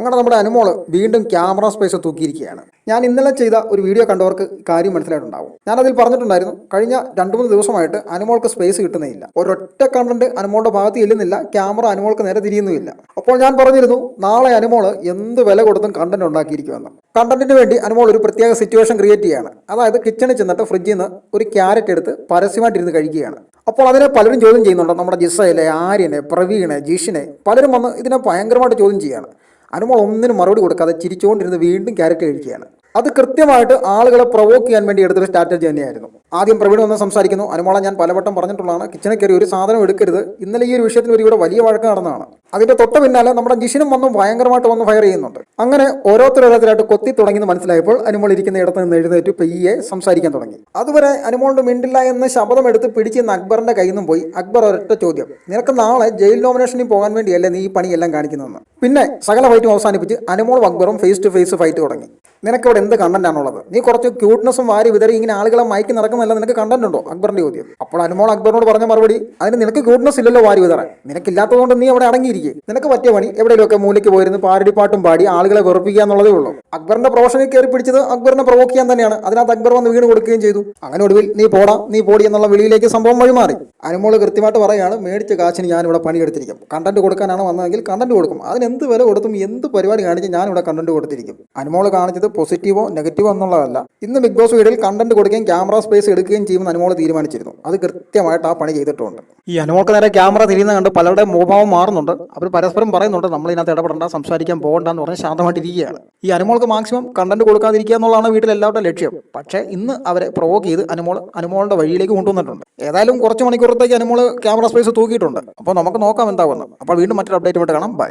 അങ്ങനെ നമ്മുടെ അനുമോൾ വീണ്ടും ക്യാമറ സ്പേസ് തൂക്കിയിരിക്കുകയാണ്. ഞാൻ ഇന്നലെ ചെയ്ത ഒരു വീഡിയോ കണ്ടവർക്ക് കാര്യം മനസ്സിലായിട്ടുണ്ടാവും. ഞാൻ അതിൽ പറഞ്ഞിട്ടുണ്ടായിരുന്നു കഴിഞ്ഞ രണ്ടു മൂന്ന് ദിവസമായിട്ട് അനുമോൾക്ക് സ്പേസ് കിട്ടുന്നില്ല ഒരൊറ്റ കണ്ടന്റ് അനുമോളുടെ ഭാഗത്ത് ചെല്ലുന്നില്ല ക്യാമറ അനുമോൾക്ക് നേരെ തിരിയുന്നുമില്ല. അപ്പോൾ ഞാൻ പറഞ്ഞിരുന്നു നാളെ അനുമോൾ എന്ത് വില കൊടുത്തും കണ്ടന്റ് ഉണ്ടാക്കിയിരിക്കുമെന്ന്. കണ്ടന്റിന് വേണ്ടി അനുമോൾ ഒരു പ്രത്യേക സിറ്റുവേഷൻ ക്രിയേറ്റ് ചെയ്യുകയാണ് അതായത് കിച്ചണിൽ ചെന്നിട്ട് ഫ്രിഡ്ജിൽ നിന്ന് ഒരു ക്യാരറ്റ് എടുത്ത് പരസ്യമായിട്ടിരുന്ന് കഴിക്കുകയാണ്. അപ്പോൾ അതിനെ പലരും ചോദ്യം ചെയ്യുന്നുണ്ട് നമ്മുടെ ജിസയിലെ ആര്യനെ പ്രവീണെ ജിഷിനെ പലരും വന്ന് ഇതിനെ ഭയങ്കരമായിട്ട് ചോദ്യം ചെയ്യാണ്. അനുമോൾ ഒന്നിനും മറുപടി കൊടുക്കാതെ ചിരിച്ചുകൊണ്ടിരുന്ന് വീണ്ടും ക്യാരക്ടർ കഴിക്കുകയാണ് അത് കൃത്യമായിട്ട് ആളുകളെ പ്രൊവോക്ക് ചെയ്യാൻ വേണ്ടി എടുത്തൊരു സ്ട്രാറ്റജി തന്നെയായിരുന്നു. ആദ്യം പ്രവീൺ വന്ന് സംസാരിക്കുന്നു. അനുമോളെ ഞാൻ പലവട്ടം പറഞ്ഞിട്ടുള്ളതാണ്. കിച്ചണിൽ കയറി ഒരു സാധനം എടുക്കരുത്. ഇന്നലെ ഈ ഒരു വിഷയത്തിൽ ഒരു ഇവിടെ വലിയ വഴക്ക് നടന്നതാണ്. അതിന്റെ തൊട്ട് പിന്നാലെ നമ്മുടെ ജിഷിനും വന്ന് ഭയങ്കരമായിട്ട് വന്ന് ഫയർ ചെയ്യുന്നുണ്ട്. അങ്ങനെ ഓരോരുത്തരോരോരുത്തരായിട്ട് കൊത്തി തുടങ്ങി മനസ്സിലായപ്പോൾ അനുമോൾ ഇരിക്കുന്ന ഇടത്ത് നിന്ന് എഴുന്നേറ്റ് പെയ്യെ സംസാരിക്കാൻ തുടങ്ങി. അതുവരെ അനുമോളിന്റെ മിണ്ടില്ല എന്ന് ശബ്ദം എടുത്ത് പിടിച്ച് അക്ബറിന്റെ കയ്യിൽ നിന്നും പോയി. അക്ബർ ഒരൊറ്റ ചോദ്യം നിനക്ക് നാളെ ജയിൽ നോമിനേഷനിൽ പോകാൻ വേണ്ടിയല്ലേ നീ ഈ പണിയെല്ലാം കാണിക്കുന്നതെന്ന്? പിന്നെ സകല ഫൈറ്റും അവസാനിപ്പിച്ച് അനുമോളും അക്ബറും ഫേസ് ടു ഫേസ് ഫൈറ്റ് തുടങ്ങി. നിനക്ക് ഇവിടെ എന്ത് കണ്ടന്റ് ആണുള്ളത് നീ കുറച്ച് ക്യൂട്ട്നെസ്സും വാരി വിതറി ഇങ്ങനെ ആളുകളെ മയക്കി നടക്കുന്നതല്ല നിനക്ക് കണ്ടന്റ് ഉണ്ടോ? അക്ബറിന്റെ ചോദ്യം. അപ്പോൾ അനുമോൾ അക്ബറിനോട് പറഞ്ഞ മറുപടി അതിന് നിനക്ക് ക്യൂട്ട്നെസ് ഇല്ലല്ലോ വാരി വിതറാൻ. നിനക്കില്ലാത്തതുകൊണ്ട് നീ അവിടെ അടങ്ങിയിരിക്കും നിനക്ക് പറ്റിയ പണി എവിടെയെങ്കിലുമൊക്കെ മൂലയ്ക്ക് പോയിരുന്ന് പാരടി പാട്ടും പാടി ആളുകളെ വെറുപ്പിക്കുക എന്നുള്ളതേ ഉള്ളൂ. അക്ബറിന്റെ പ്രൊഫഷനിൽ കയറി പിടിച്ചത് അക്ബറിനെ പ്രൊവോക്ക് ചെയ്യാൻ തന്നെയാണ്. അതിനകത്ത് അക്ബർ വന്ന് വീണ് കൊടുക്കുകയും ചെയ്തു. അങ്ങനെ ഒടുവിൽ നീ പോടാ നീ പോടി എന്നുള്ള വിളിയിലേക്ക് സംഭവം വഴിമാറി. അനുമോൾ കൃത്യമായിട്ട് പറയാണ് മേടിച്ച കാശിന് ഞാൻ ഇവിടെ പണിയെടുത്തിരിക്കും. കണ്ടന്റ് കൊടുക്കാനാണ് വന്നതെങ്കിൽ കണ്ടന്റ് കൊടുക്കും. അതിന് എന്ത് വില കൊടുത്തും എന്ത് പരിപാടി കാണിച്ച് ഞാൻ ഇവിടെ കണ്ടന്റ് കൊടുത്തിരിക്കും. അനുമോൾ കാണിച്ചത് പോസിറ്റീവോ നെഗറ്റീവോ എന്നുള്ളതല്ല. ഇന്ന് ബിഗ് ബോസ് വീഡിയോയിൽ കണ്ടന്റ് കൊടുക്കുകയും ക്യാമറ സ്പേസ് എടുക്കുകയും ചെയ്യുമെന്ന് അനുമോൾ തീരുമാനിച്ചിരുന്നു. അത് കൃത്യമായിട്ട് ആ പണി ചെയ്തിട്ടുണ്ട്. ഈ അനുമോൾക്ക് നേരെ ക്യാമറ തിരിയുന്ന കണ്ട് പലരുടെ മുഖഭാവം മാറുന്നുണ്ട്. അവർ പരസ്പരം പറയുന്നുണ്ട് നമ്മൾ ഇതിനകത്ത് ഇടപെടേണ്ട സംസാരിക്കാൻ പോകണ്ടെന്ന് പറഞ്ഞ് ശാന്തമായിട്ടിരിക്കുകയാണ്. ഈ അനുമോൾക്ക് മാക്സിമം കണ്ടന്റ് കൊടുക്കാതിരിക്കുക എന്നുള്ളതാണ് വീട്ടിൽ എല്ലാവരുടെ ലക്ഷ്യം. പക്ഷേ ഇന്ന് അവരെ പ്രൊവോക്ക് ചെയ്ത് അനുമോൾ അനുമോളുടെ വഴിയിലേക്ക് കൊണ്ടുവന്നിട്ടുണ്ട്. ഏതായാലും കുറച്ച് മണിക്കൂറത്തേക്ക് അനുമോൾ ക്യാമറ സ്പേസ് തൂക്കിയിട്ടുണ്ട്. അപ്പോൾ നമുക്ക് നോക്കാം എന്താവുമെന്ന്. അപ്പോൾ വീണ്ടും മറ്റൊരു അപ്ഡേറ്റ് ആയിട്ട് കാണാം. ബൈ